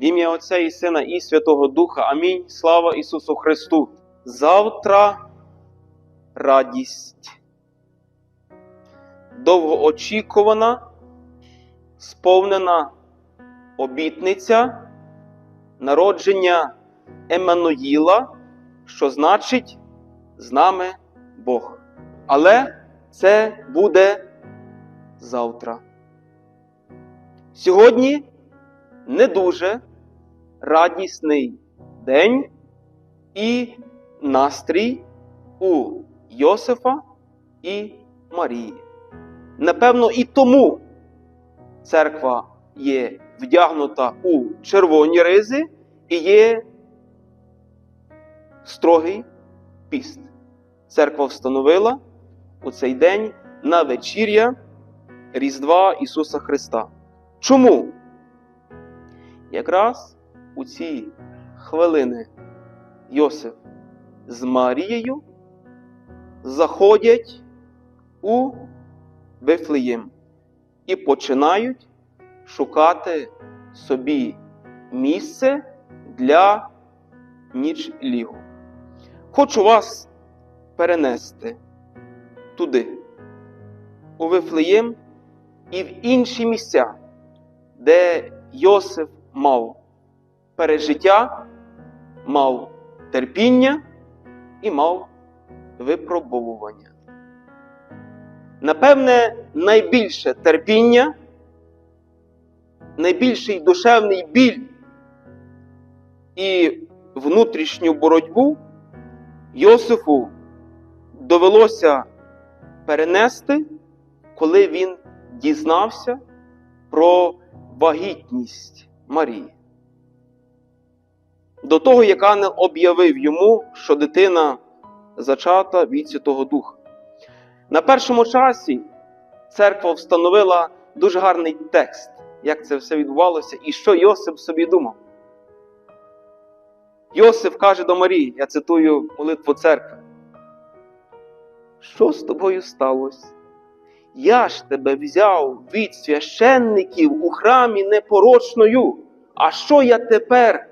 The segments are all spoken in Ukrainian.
В ім'я Отця і Сина і Святого Духа. Амінь. Слава Ісусу Христу. Завтра радість. Довгоочікувана, сповнена обітниця, народження Еммануїла, що значить з нами Бог. Але це буде завтра. Сьогодні не дуже радісний день і настрій у Йосифа і Марії. Напевно, і тому церква є вдягнута у червоні ризи і є строгий піст. Церква встановила у цей день на вечір'я Різдва Ісуса Христа. Чому? Якраз у ці хвилини Йосиф з Марією заходять у Вифлеєм і починають шукати собі місце для нічлігу. Хочу вас перенести туди, у Вифлеєм і в інші місця, де Йосиф мав пережиття, мав терпіння і мав випробовування. Напевне, найбільше терпіння, найбільший душевний біль і внутрішню боротьбу Йосифу довелося перенести, коли він дізнався про вагітність Марії. До того, як ангел об'явив йому, що дитина зачата від Святого Духа. На першому часі церква встановила дуже гарний текст, як це все відбувалося і що Йосип собі думав. Йосиф каже до Марії, я цитую молитву церкви. Що з тобою сталося? Я ж тебе взяв від священників у храмі непорочною. А що я тепер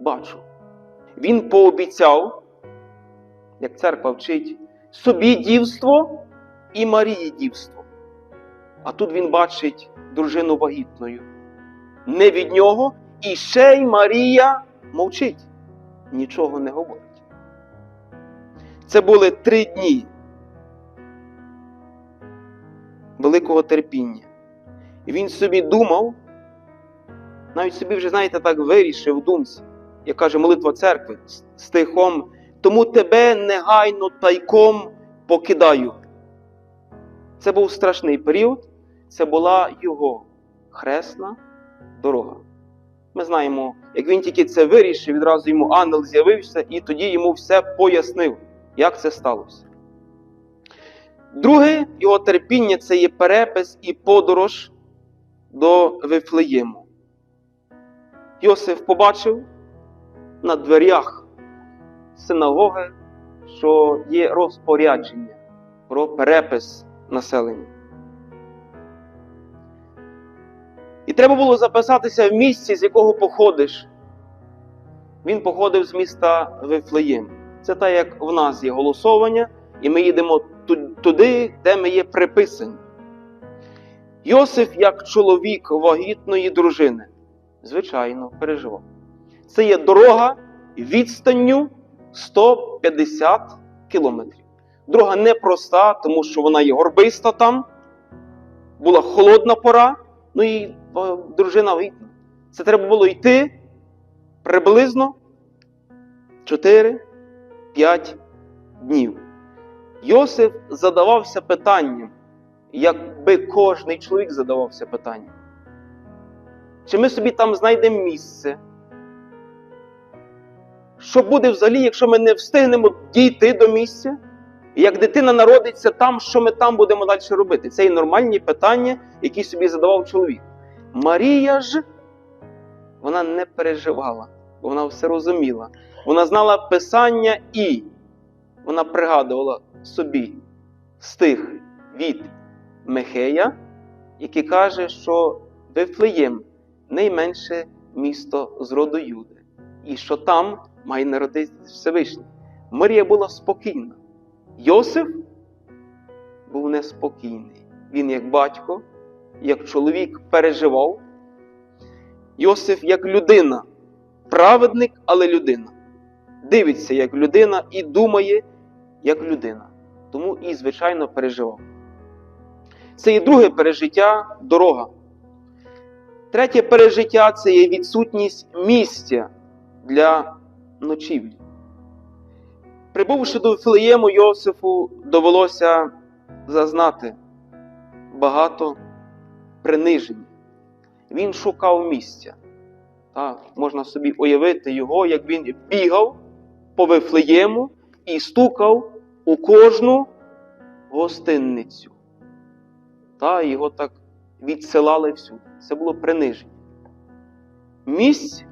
бачу? Він пообіцяв, як церква вчить, собі дівство і Марії дівство. А тут він бачить дружину вагітною. Не від нього, і ще й Марія мовчить, нічого не говорить. Це були три дні великого терпіння. І він собі думав, навіть собі вже, знаєте, так вирішив в думці, як каже молитва церкви стихом, тому тебе негайно тайком покидаю. Це був страшний період, це була його хресна дорога. Ми знаємо, як він тільки це вирішив, відразу йому ангел з'явився, і тоді йому все пояснив, як це сталося. Друге його терпіння це є перепис і подорож до Вифлеєму. Йосиф побачив на дверях синагоги, що є розпорядження про перепис населення. І треба було записатися в місці, з якого походиш. Він походив з міста Вифлеєм. Це так, як в нас є голосування, і ми їдемо туди, де ми є приписані. Йосиф, як чоловік вагітної дружини, звичайно, переживав. Це є дорога відстанню 150 кілометрів. Дорога непроста, тому що вона є горбиста там, була холодна пора, ну і дружина вагітна. Це треба було йти приблизно 4-5 днів. Йосиф задавався питанням, якби кожний чоловік задавався питанням. Чи ми собі там знайдемо місце? Що буде взагалі, якщо ми не встигнемо дійти до місця? І як дитина народиться там, що ми там будемо далі робити? Це і нормальні питання, які собі задавав чоловік. Марія ж вона не переживала, вона все розуміла. Вона знала Писання і вона пригадувала собі стих від Михея, який каже, що Вифлеєм найменше місто з роду Юди, і що там має народитися Всевишній. Марія була спокійна. Йосиф був неспокійний. Він, як батько, як чоловік, переживав. Йосиф як людина, праведник, але людина. Дивиться як людина і думає як людина. Тому і, звичайно, переживав. Це і друге пережиття дорога. Третє пережиття це є відсутність місця для ночівлі. Прибувши до Вифлеєму, Йосифу довелося зазнати багато принижень. Він шукав місця. Так, можна собі уявити його, як він бігав по Вифлеєму і стукав у кожну гостинницю. Та його так відсилали всюди. Це було приниження. Місць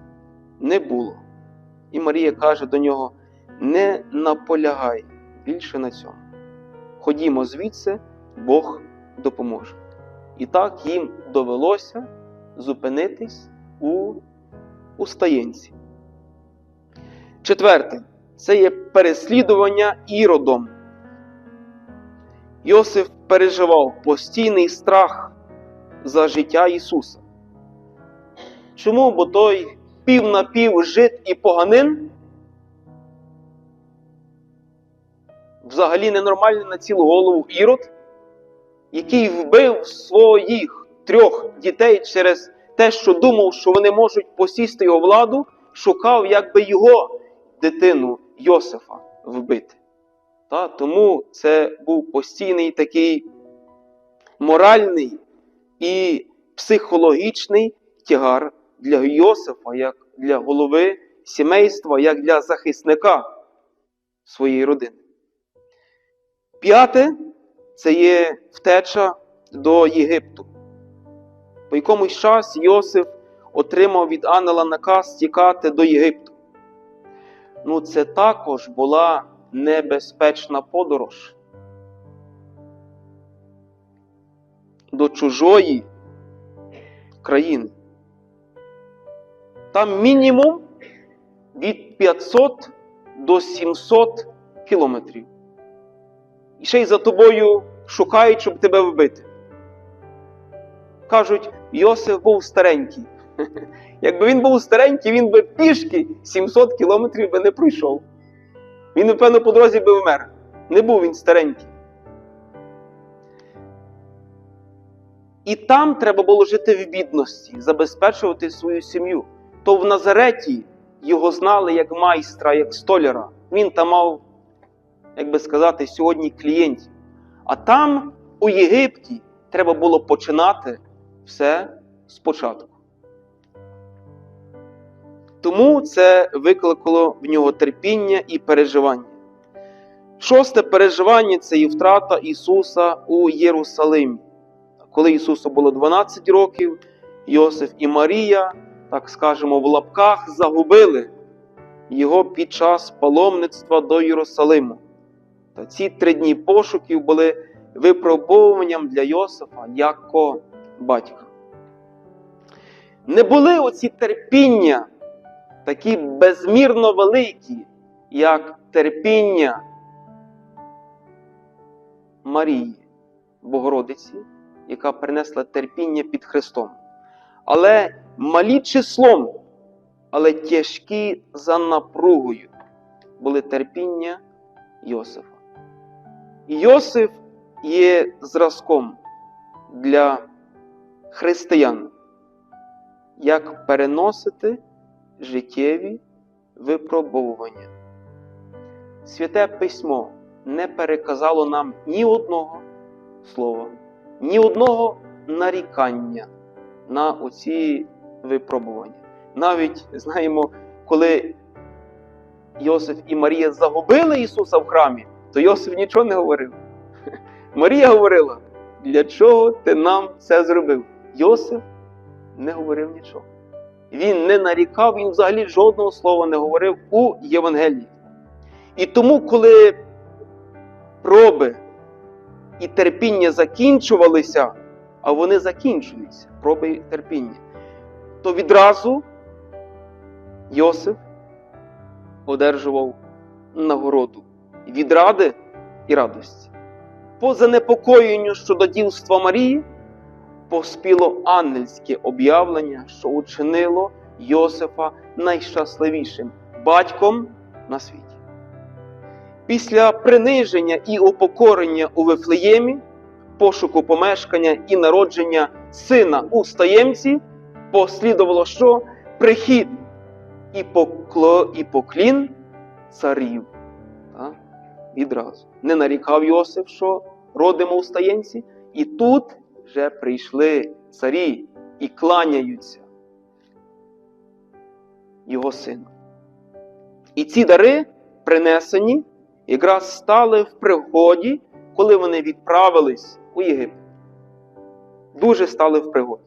не було. І Марія каже до нього: не наполягай більше на цьому. Ходімо звідси, Бог допоможе. І так їм довелося зупинитись у, у стаєнці. Четверте, це є переслідування іродом. Йосиф переживав постійний страх за життя Ісуса. Чому? Бо той пів на пів жит і поганин взагалі ненормальний на цілу голову ірод, який вбив своїх трьох дітей через те, що думав, що вони можуть посісти його владу, шукав, як би його дитину Йосифа вбити. Та, тому це був постійний такий моральний і психологічний тягар для Йосифа, як для голови сімейства, як для захисника своєї родини. П'яте це є втеча до Єгипту. По якомусь час Йосиф отримав від ангела наказ тікати до Єгипту. Ну, це також була небезпечна подорож до чужої країни. Там мінімум від 500 до 700 кілометрів. І ще й за тобою шукають, щоб тебе вбити. Кажуть, Йосиф був старенький. Якби він був старенький, він би пішки 700 кілометрів би не пройшов. Він, напевно, по дорозі би вмер. Не був він старенький. І там треба було жити в бідності, забезпечувати свою сім'ю. То в Назареті його знали як майстра, як столяра. Він там мав, як би сказати, сьогодні клієнтів. А там, у Єгипті, треба було починати все спочатку. Тому це викликало в нього терпіння і переживання. Шосте переживання це і втрата Ісуса у Єрусалимі. Коли Ісусу було 12 років, Йосиф і Марія, так скажемо, в лапках загубили його під час паломництва до Єрусалиму. Та ці три дні пошуків були випробовуванням для Йосифа як батька. Не були оці терпіння такі безмірно великі, як терпіння Марії, Богородиці, яка принесла терпіння під Христом. Але малі числом, але тяжкі за напругою були терпіння Йосифа. Йосиф є зразком для християн, як переносити життєві випробовування. Святе письмо не переказало нам ні одного слова, ні одного нарікання на оці випробування. Навіть знаємо, коли Йосиф і Марія загубили Ісуса в храмі, то Йосиф нічого не говорив. Марія говорила, для чого ти нам це зробив? Йосиф не говорив нічого. Він не нарікав, він взагалі жодного слова не говорив у Євангелії. І тому, коли проби і терпіння закінчувалися, а вони закінчуються, проби терпіння, то відразу Йосиф одержував нагороду від ради і радості. По занепокоєнню щодо дівства Марії поспіло ангельське об'явлення, що учинило Йосифа найщасливішим батьком на світі. Після приниження і упокорення у Вифлеємі, пошуку помешкання і народження сина у стаємці, послідувало що? Прихід і, покло, і поклін царів. Так? Відразу. Не нарікав Йосиф, що родимо у стаєнці, і тут вже прийшли царі і кланяються його сину. І ці дари, принесені, якраз стали в пригоді, коли вони відправились у Єгипет. Дуже стали в пригоді.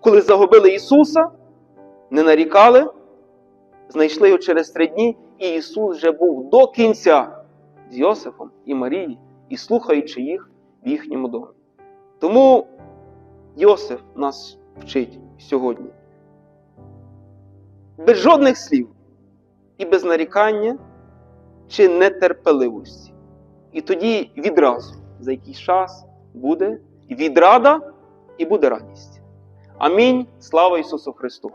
Коли загубили Ісуса, не нарікали, знайшли його через три дні, і Ісус вже був до кінця з Йосифом і Марією, і слухаючи їх в їхньому домі. Тому Йосиф нас вчить сьогодні. Без жодних слів і без нарікання чи нетерпеливості. І тоді відразу за якийсь час буде відрада і буде радість. Амінь. Слава Ісусу Христу!